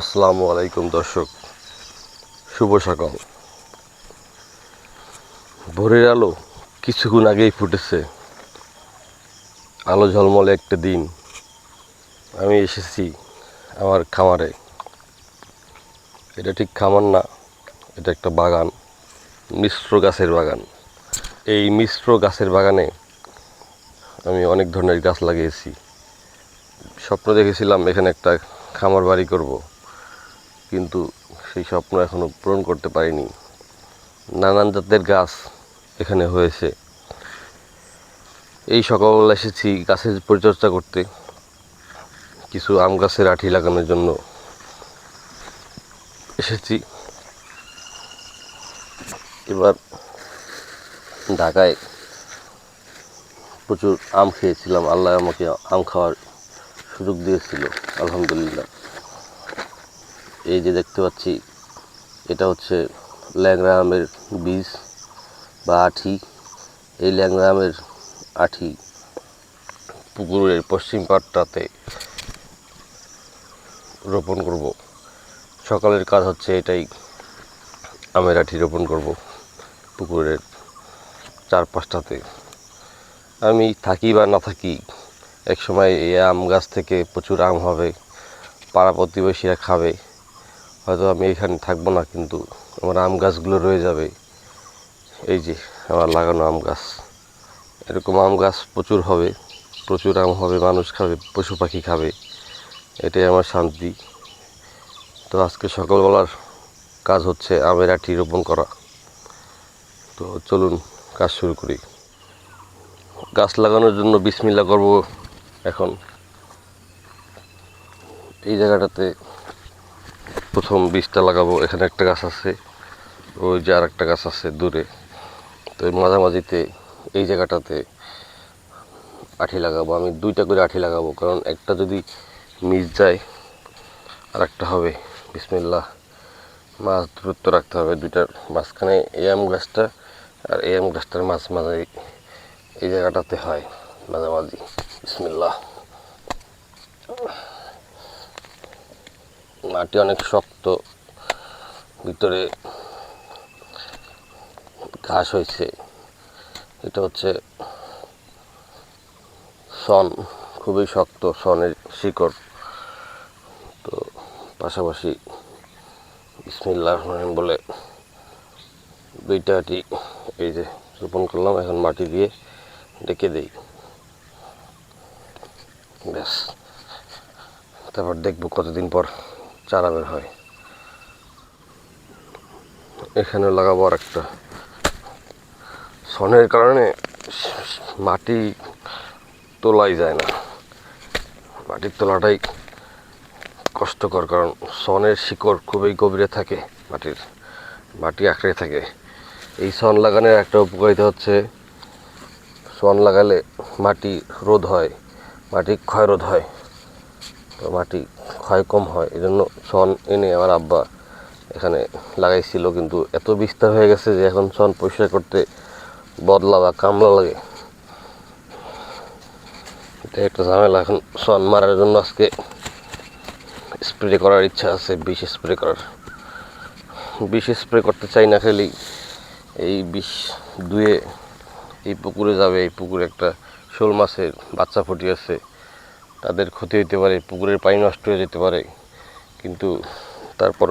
আসসালামু আলাইকুম, দর্শক। শুভ সকাল। ভোরের আলো কিছুক্ষণ আগেই ফুটেছে। আলো ঝলমলে একটা দিন। আমি এসেছি আমার খামারে। এটা ঠিক খামার না, এটা একটা বাগান, মিশ্র গাছের বাগান। এই মিশ্র গাছের বাগানে আমি অনেক ধরনের গাছ লাগিয়েছি। স্বপ্ন দেখেছিলাম এখানে একটা খামার বাড়ি করব। কিন্তু সেই স্বপ্ন এখনও পূরণ করতে পারিনি। নানান জাতের গাছ এখানে হয়েছে। এই সকালবেলা এসেছি গাছের পরিচর্যা করতে। কিছু আম গাছের আঠি লাগানোর জন্য এসেছি। এবার ঢাকায় প্রচুর আম খেয়েছিলাম। আল্লাহ আমাকে আম খাওয়ার সুযোগ দিয়েছিল। আলহামদুলিল্লাহ। এই যে দেখতে পাচ্ছি, এটা হচ্ছে ল্যাংড়া আমের বীজ বা আঠি। এই ল্যাংড়া আমের আঠি পুকুরের পশ্চিম পাটটাতে রোপণ করব। সকালের কাজ হচ্ছে এটাই, আমের আঠি রোপণ করব পুকুরের চারপাশটাতে। আমি থাকি বা না থাকি এক সময় এই আম গাছ থেকে প্রচুর আম হবে, পাড়া প্রতিবেশীরা খাবে। হয়তো আমি এখানে থাকব না, কিন্তু আমার আম গাছগুলো রয়ে যাবে। এই যে, আমার লাগানো আম গাছ। এরকম আম গাছ প্রচুর হবে, প্রচুর আম হবে, মানুষ খাবে, পশু পাখি খাবে। এটাই আমার শান্তি। তো আজকে সকালবেলার কাজ হচ্ছে আমের আটি রোপণ করা। তো চলুন, কাজ শুরু করি। গাছ লাগানোর জন্য বিসমিল্লা করব এখন। এই জায়গাটাতে প্রথম বীজটা লাগাবো, এখানে একটা গাছ আছে, ওই যে আর একটা গাছ আছে দূরে। তো মাঝামাঝিতে এই জায়গাটাতে আঠি লাগাবো, আমি দুইটা করে আঠি লাগাবো, কারণ একটা যদি মিস যায় আর একটা হবে। বিসমিল্লা মাছ দূরত্ব রাখতে হবে দুইটার মাঝখানে। এই আম গাছটা আর এই আম গাছটার মাছ মাঝে এই জায়গাটাতে হয় মাঝামাঝি। বিসমিল্লা মাটি অনেক শক্ত, ভিতরে ঘাস হয়েছে। এটা হচ্ছে সন খুবই শক্ত সনের শিকড়। তো পাশাপাশি বিসমিল্লাহ রহমান বলে দুইটা আটি এই যে রোপণ করলাম, এখন মাটি দিয়ে ডেকে দিই। ব্যাস, তারপর দেখব কতদিন পর। চারা বের হয়। এখানে লাগাবো আর একটা সনের কারণে মাটি তোলাই যায় না। মাটির তোলাটাই কষ্টকর, কারণ সনের শিকড় খুবই গভীরে থাকে, মাটির, মাটি আঁকড়ে থাকে। এই সন লাগানোর একটা উপকারিতা হচ্ছে, সন লাগালে মাটি রোধ হয়, মাটি ক্ষয় রোধ হয়। তো মাটি ক্ষয় কম হয় এই জন্য সন এনে আমার আব্বা এখানে লাগাইছিল, কিন্তু এত বিস্তার হয়ে গেছে যে এখন সন পরিষ্কার করতে বদলা বা কামলা লাগে। এটা একটা ঝামেলা। এখন সন মারার জন্য আজকে স্প্রে করার ইচ্ছা আছে, বিষ স্প্রে করার। বিষ স্প্রে করতে চাই না খালি এই বিষ দুয়ে এই পুকুরে যাবে, এই পুকুরে একটা শোল মাছের বাচ্চা ফুটিয়েছে। তাদের ক্ষতি হতে পারে, পুকুরের পানি নষ্ট হয়ে যেতে পারে, কিন্তু তারপর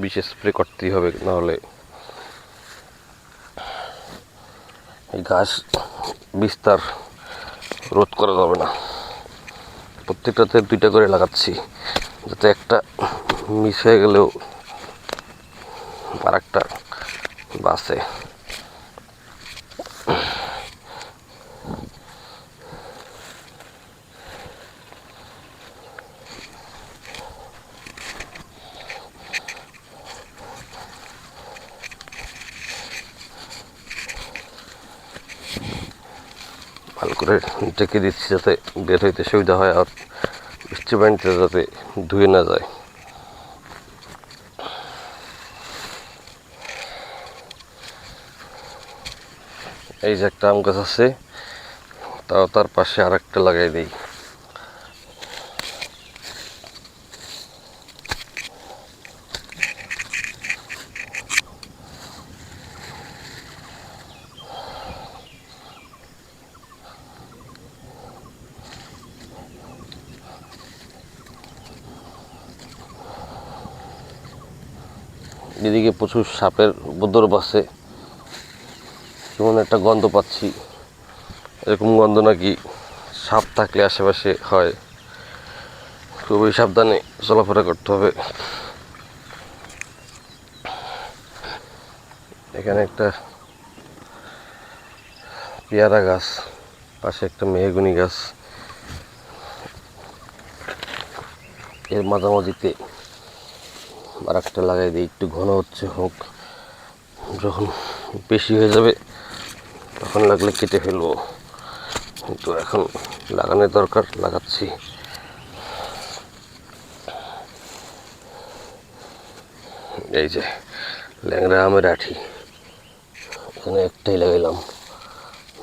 বিষ স্প্রে করতেই হবে, নাহলে এই ঘাস বিস্তার রোধ করা যাবে না। প্রত্যেকটাতে দুইটা করে লাগাচ্ছি, যাতে একটা মিস হয়ে গেলেও আর একটা বাসে করে ডেকে দিচ্ছি যাতে বের হইতে সুবিধা হয় আর বৃষ্টি পানিতে যাতে ধুয়ে না যায়। এই যে একটা আম গাছ আছে, তাও তার পাশে আর একটা লাগাই দিই। এদিকে প্রচুর সাপের উপদ্রব আছে। কেমন একটা গন্ধ পাচ্ছি। এরকম গন্ধ নাকি সাপ থাকলে আশেপাশে হয়। খুবই সাবধানে চলাফেরা করতে হবে। এখানে একটা পেয়ারা গাছ, পাশে একটা মেহগুনি গাছ। এর মাঝামাঝিতে আর একটা লাগাই দিই, একটু ঘন হচ্ছে হোক। যখন বেশি হয়ে যাবে, তখন লাগলে কেটে ফেলব। কিন্তু এখন লাগানোর দরকার, লাগাচ্ছি। এই যে ল্যাংড়া আমের আঠি, এখানে একটাই লাগাইলাম।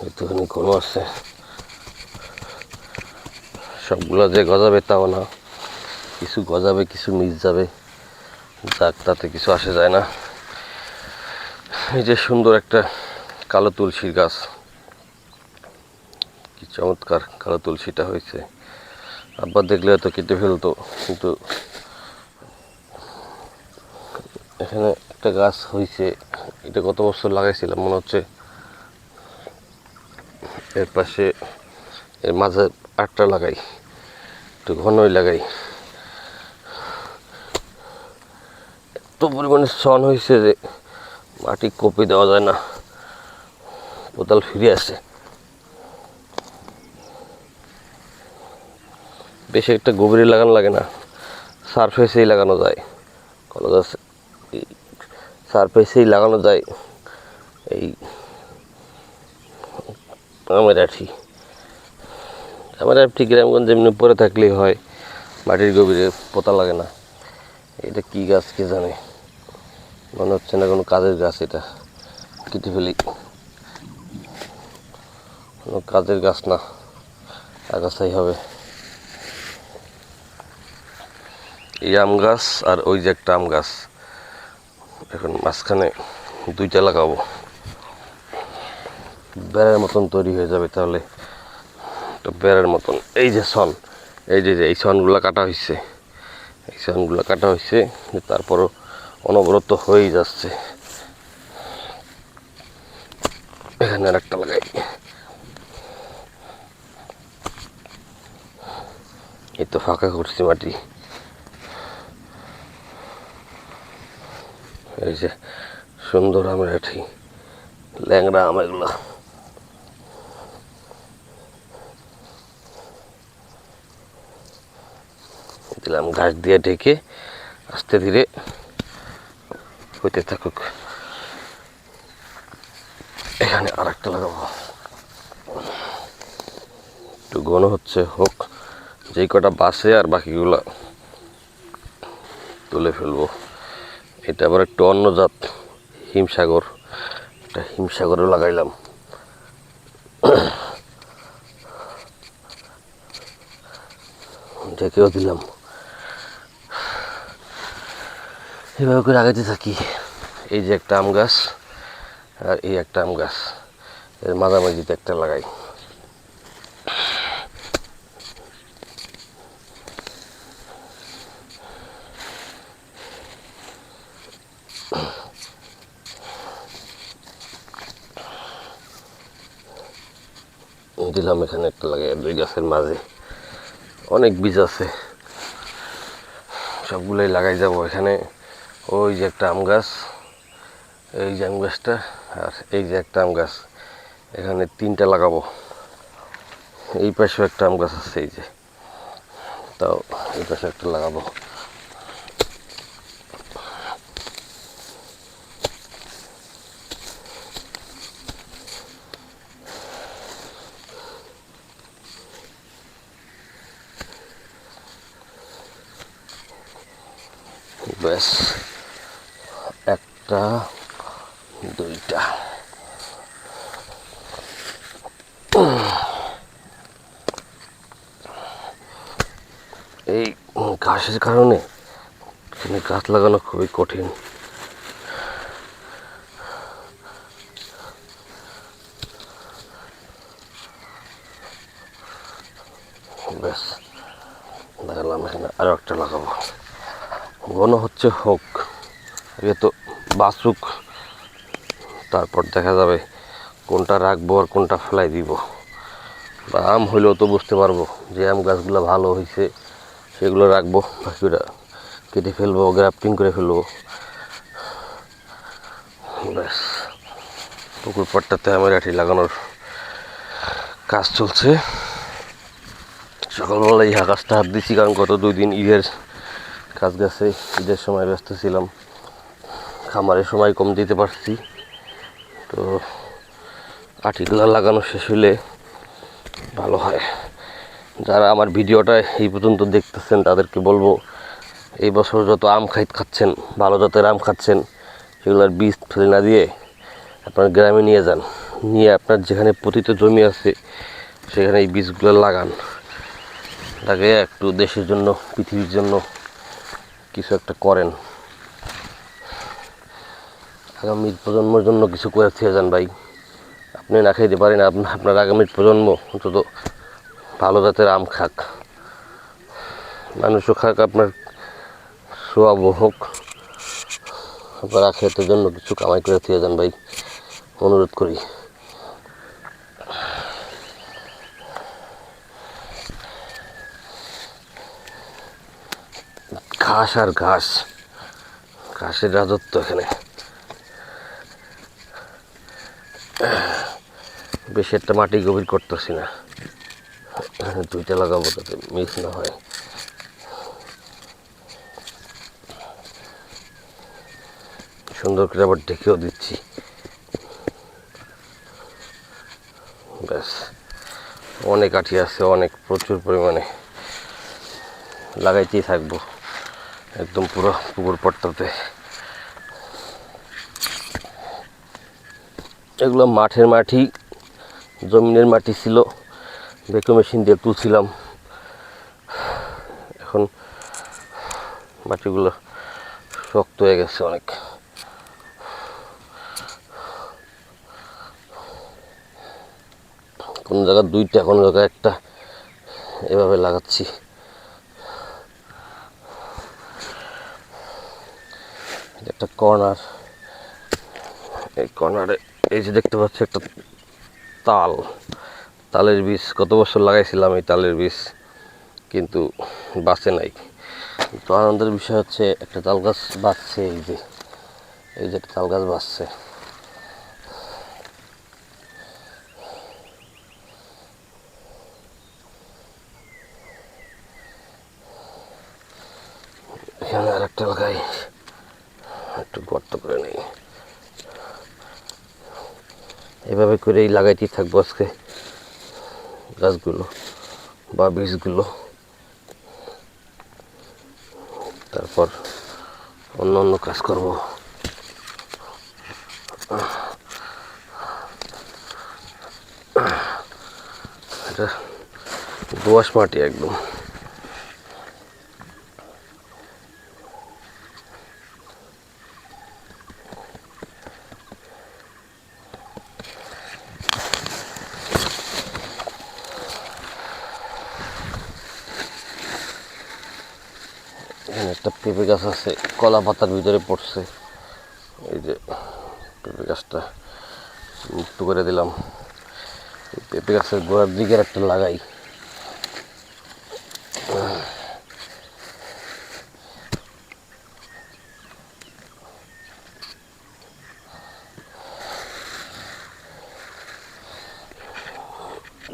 একটুখানি ঘন আছে। সবগুলো যে গজাবে তাও না, কিছু গজাবে, কিছু মিস যাবে। যাক তাতে কিছু আসে যায় না। এই যে সুন্দর একটা কালো তুলসীর গাছ। কি চমৎকার কালো তুলসীটা হয়েছে। আব্বা দেখলে হয়তো কেটে ফেলতো, কিন্তু এখানে একটা গাছ হয়েছে। এটা গত বছর লাগাইছিলাম মনে হচ্ছে। এর পাশে, এর মাঝে আটটা লাগাই, একটু ঘনই লাগাই। পরিমাণে সন হয়েছে যে মাটি কপি দেওয়া যায় না। কোদাল ফিরে আসে। বেশি একটা গভীরে লাগানো লাগে না। সারফেসেই লাগানো যায়। কলা গাছ সারফেসেই লাগানো যায়। এই আমের আঠি। আমের আঠি গ্রামগঞ্জ এমনি পরে থাকলেই হয়। মাটির গভীরে পোতা লাগে না। এটা কি গাছ কে জানে? মনে হচ্ছে না কোনো কাজের গাছ এটা। কেটে ফেলি। কোনো কাজের গাছ না। আগাছাই হবে। এই আম গাছ আর ওই যে একটা আম গাছ। এখন মাঝখানে দুইটা লাগাবো। বেড়ার মতন তৈরি হয়ে যাবে তাহলে। তো বেড়ার মতন। এই যে সন এই যে, এই সনগুলো কাটা হয়েছে এই সনগুলো কাটা হয়েছে তারপরও অনবরত হয়েই যাচ্ছে। এখানে আর একটা লাগাই। এই তো ফাঁকা করছি মাটি। এই যে সুন্দর আমের আঠি, ল্যাংড়া আম এগুলো। দিলাম ঘাস দিয়ে ঢেকে আস্তে ধীরে হইতে থাকুক। এখানে আর একটা লাগাবো। একটু ঘন হচ্ছে, হোক। যেই কটা বাসে আর বাকিগুলো তুলে ফেলব। এটা আবার একটু অন্য জাত, হিমসাগর। একটা হিমসাগরও লাগাইলাম। ঢেকেও দিলাম। এভাবে করে আগাতে থাকি। এই যে একটা আম গাছ আর এই একটা আম গাছ। এর মাঝামাঝিতে একটা লাগাই। দিলাম এখানে একটা লাগে দুই গাছের মাঝে। অনেক বীজ আছে। সবগুলোই লাগাই যাব এখানে। ওই যে একটা আম গাছ, এই যে আম গাছটা, আর এই যে একটা আম গাছ, এখানে তিনটা লাগাবো। এই পাশেও একটা আম গাছ আছে, এই যে। তাও এই পাশে একটা লাগাবো। ব্যাস। একটা, দুইটা। এই ঘাসের কারণে গাছ লাগানো খুবই কঠিন। এখানে আরও একটা লাগাবো। ঘন হচ্ছে হোক, আগে তো বাসুক, তারপর দেখা যাবে কোনটা রাখব আর কোনটা ফেলাই দিব। বা আম হইলেও তো বুঝতে পারব যে আম গাছগুলো ভালো হয়েছে সেগুলো রাখব বাকিটা কেটে ফেলব, গ্রাফটিং করে ফেলব। ব্যাস, পুকুর পাড়টাতে আমের আঠি লাগানোর কাজ চলছে। সকালবেলা এই আকাশটা হাত দিচ্ছি কারণ গত দুই দিন ঈদের কাজ গেছে, ঈদের সময় ব্যস্ত ছিলাম। খামারের সময় কম দিতে পারছি। তো আটিগুলো লাগানো শেষ হলে ভালো হয়। যারা আমার ভিডিওটা এই পর্যন্ত দেখতেছেন, তাদেরকে বলব, এই বছর যত আম খাই খাচ্ছেন, ভালো জাতের আম খাচ্ছেন সেগুলোর বীজ ফেলে না দিয়ে আপনার গ্রামে নিয়ে যান। নিয়ে আপনার যেখানে পতিত জমি আছে, সেখানে এই বীজগুলো লাগান। তাকে একটু দেশের জন্য, পৃথিবীর জন্য কিছু একটা করেন। আগামী প্রজন্মের জন্য কিছু করে থেকে যান ভাই। আপনি না খাইতে পারেন আপনা- আপনার আগামী প্রজন্ম অন্তত ভালো জাতের আম খাক। মানুষও খাক, আপনার সোয়াব হোক। আপনার আখেতের জন্য কিছু কামাই করে থেকে যান ভাই। অনুরোধ করি। ঘাস আর ঘাস। ঘাসের রাজত্ব এখানে। বেশি একটা মাটি গভীর করতেছি না। দুইটা লাগাবো যাতে মিক্স না হয়। সুন্দর করে আবার ঢেকেও দিচ্ছি। ব্যাস, অনেক আঠি আছে, অনেক প্রচুর পরিমাণে লাগাইতেই থাকব। একদম পুরো পুকুর পট্টাতে। এগুলো মাঠের মাটি জমিনের মাটি ছিল ভেকু মেশিন দিয়ে তুলছিলাম। এখন মাটিগুলো শক্ত হয়ে গেছে অনেক। কোন জায়গায় দুইটা, কোন জায়গায় একটা, এভাবে লাগাচ্ছি। একটা কর্নার। এই কর্নারে এই যে দেখতে পাচ্ছি একটা তাল। তালের বীজ গত বছর লাগাইছিলাম এই তালের বীজ, কিন্তু বাঁচে নাই। তো আনন্দের বিষয় হচ্ছে, একটা তাল গাছ বাঁচছে, এই যে এই যে তাল গাছ বাঁচছে। এখানে আর একটা লাগাই, একটু গর্ত করে নেই। এভাবে করেই লাগাইতেই থাকব আজকে গাছগুলো বা বীজগুলো। তারপর অন্য অন্য কাজ করব। এটা দোয়াশ মাটি একদম এখানে একটা পেঁপে গাছ আছে, কলা পাতার ভিতরে পড়ছে। এই যে পেঁপে গাছটা মুক্ত করে দিলাম। পেঁপে গাছের গোড়ার দিকের একটা লাগাই।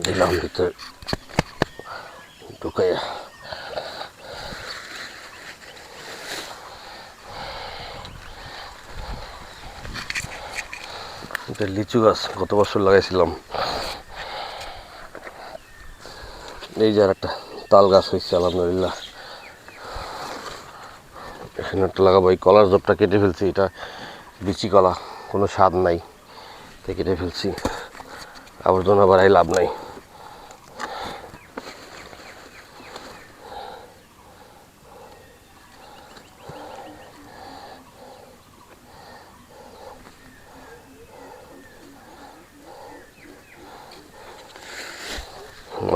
দিলাম ভিতরে। ঢুকাইয়া এটা লিচু গাছ গত বছর লাগাইছিলাম। এই যে একটা তাল গাছ হয়েছে আলহামদুলিল্লাহ। এখানে একটা লাগাবো, এই কলার জবটা কেটে ফেলছি, এটা বিচি কলা, কোনো স্বাদ নাই। তাই কেটে ফেলছি। আবর্জনা বাড়াই লাভ নাই।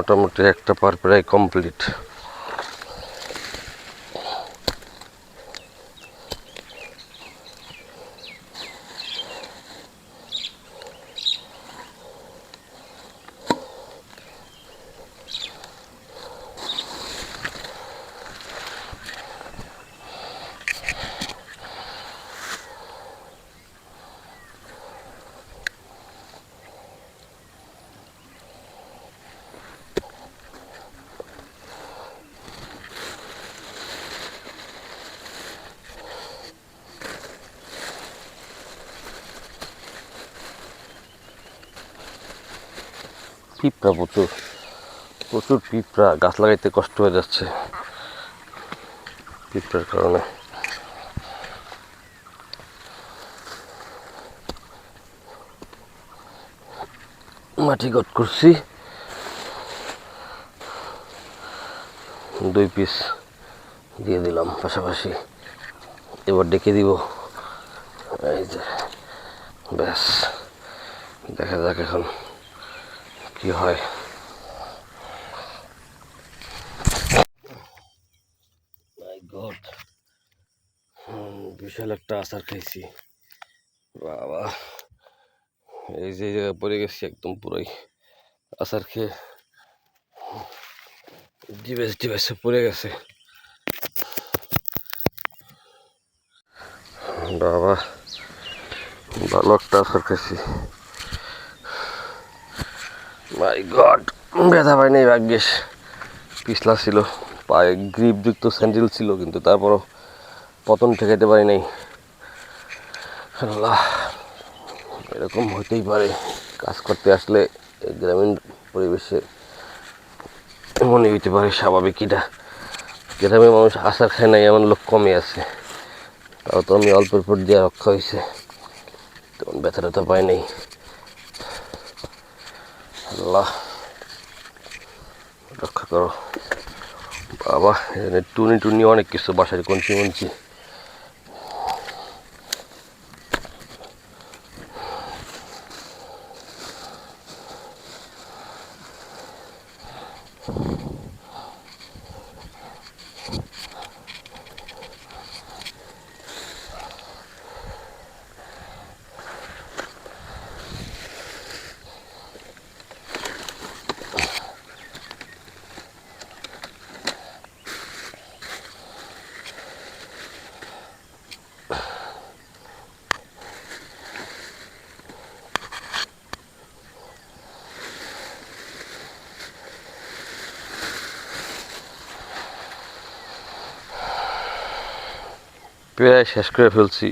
মোটামুটি একটা পার প্রায় কমপ্লিট পিঁপড়া প্রচুর প্রচুর পিঁপড়া গাছ লাগাইতে কষ্ট হয়ে যাচ্ছে পিঁপড়ার কারণে। মাটি গট করছি। দুই পিস দিয়ে দিলাম পাশাপাশি। এবার ডেকে দিব। এই যে, ব্যাস, দেখা যাক এখন। কি হয়? গড বিশাল একটা আচার খাইছি বাবা, এই যে জায়গায় পড়ে গেছি একদম পুরাই আচার খেয়ে। ডিবেস ডিবেসে পড়ে গেছে। বাবা, ভালো একটা আচার খাইছি মাই গড ব্যথা পাই নাই ভাগ্যেস পিছলা ছিল, পায়ে গ্রিপ যুক্ত স্যান্ডেল ছিল, কিন্তু তারপরও পতন ঠেকাইতে পারি নাই। এরকম হতেই পারে। কাজ করতে আসলে গ্রামীণ পরিবেশে এমনই হইতে পারে, স্বাভাবিক এটা। গ্রামে মানুষ আশার খায় নাই, এমন লোক কমই আছে। তাও তো আমি অল্পের পর দিয়ে রক্ষা হয়েছে তখন ব্যথা ট্যাথা পাই নাই। আল্লাহ রক্ষা করো বাবা এখানে টুনি টুনি অনেক কিছু বাসায় কঞ্চি মঞ্চি প্রায় শেষ করে ফেলছি।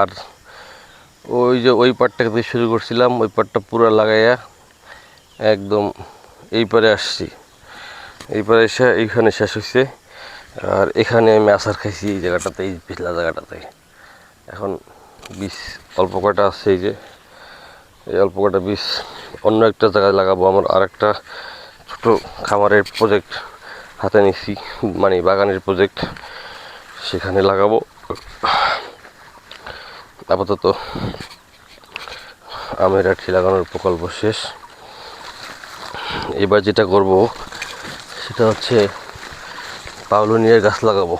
আর ওই যে ওই পাটটাকে দিয়ে শুরু করছিলাম, ওই পাটটা পুরো লাগাইয়া একদম এই পারে আসছি। এই পারে এসে এইখানে শেষ হয়েছে আর এখানে আমি আচার খাইছি এই জায়গাটাতে, এই পিছলা জায়গাটাতে। এখন বীজ, অল্প কটা আছে এই যে, এই অল্প কটা বীজ অন্য একটা জায়গায় লাগাবো। আমার আর একটা ছোটো খামারের প্রজেক্ট হাতে নিছি মানে বাগানের প্রজেক্ট সেখানে লাগাবো। আপাতত আমের আঠি লাগানোর প্রকল্প শেষ। এবার যেটা করব, সেটা হচ্ছে পাউলুনিয়ার গাছ লাগাবো।